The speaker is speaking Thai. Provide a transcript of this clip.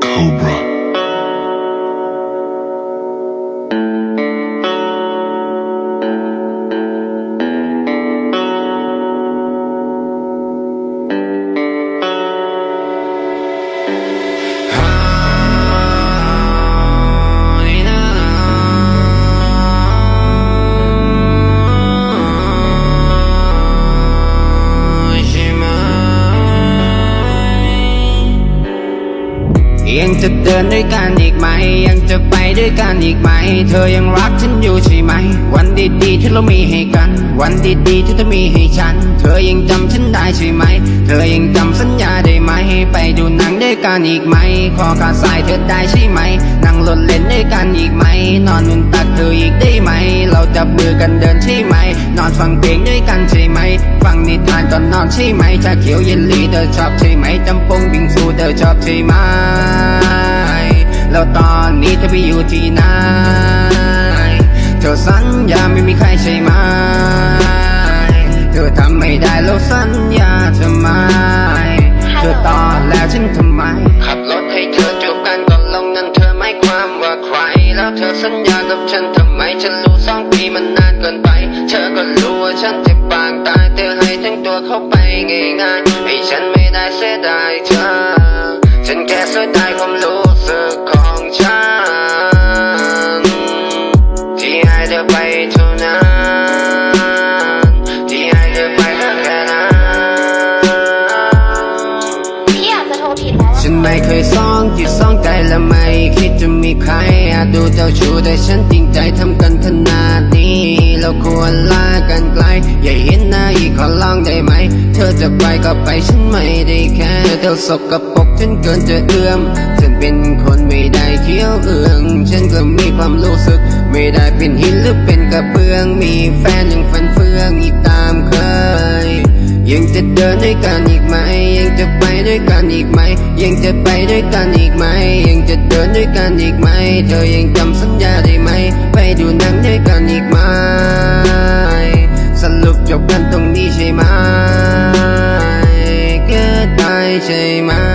Cobra. ยังจะเดินด้วยกันอีกไหม ยังจะไปด้วยกันอีกไหม เธอยังรักฉันอยู่ใช่ไหม วันดีๆที่เรามีให้กัน วันดีๆที่เธอมีให้ฉัน เธอยังจำฉันได้ใช่ไหม เธอยังจำสัญญาได้ไหม ไปดูหนัง ด้วยกันอีกไหม ขอขาสายเธอได้ใช่ไหม นั่งรถเล่นด้วยกันอีกไหม นอนนุนตักเธออีกได้ไหม เราจับมือกันเดินใช่ไหม นอนฟังเพลงด้วยกันใช่ไหม ฟังนิทานก่อนนอนใช่ไหมชาเขียวเยลลี่เธอชอบใช่ไหมจำปงบิงซูเธอชอบใช่ไหม แล้วตอนนี้เธอไปอยู่ที่ไหน ทำไม ขับรถให้เธอจูบกันก่อนลงนั้นเธอไม่ความว่าใคร แล้วเธอสัญญากับฉันทำไม ฉันรู้สองปีมันนานเกินไป เธอก็รู้ว่าฉันจ็บปางตายเธอให้ทั้งตัวเข้าไปง่ายๆให้ฉันไม่ได้เสียดายเธอ ฉันแค่เสียดายความรู้สึกของฉัน ที่ให้เธอไปเท่านั้น ไม่เคยซ่องจิตซ่องใจและไม่คิดจะมีใครอาจดูเจ้าชู้แต่ฉันจริงใจทำกันขนาดนี้เราควรลากันไกล อย่าเห็นหน้าอีกขอลองได้ไหม เธอจะไปก็ไปฉันไม่ได้แค่เธอสกปรกฉันเกินจะเอื้อมฉันเป็นคนไม่ได้เคี้ยวเอื้องฉันก็มีความรู้สึก ไม่ได้เป็นหินหรือเป็นกระเบื้อง มีแฟนยังฟันเฟืองอีกตามเคย ยังจะเดินด้วยกันอีกไหม ยังจะไปด้วยกันอีกไหม ยังจะไปด้วยกันอีกไหม ยังจะเดินด้วยกันอีกไหม เธอยังจำสัญญาได้ไหม ไปดูหนังด้วยกันอีกไหม สรุปจบกันตรงนี้ใช่ไหมเกิดไปใช่ไหม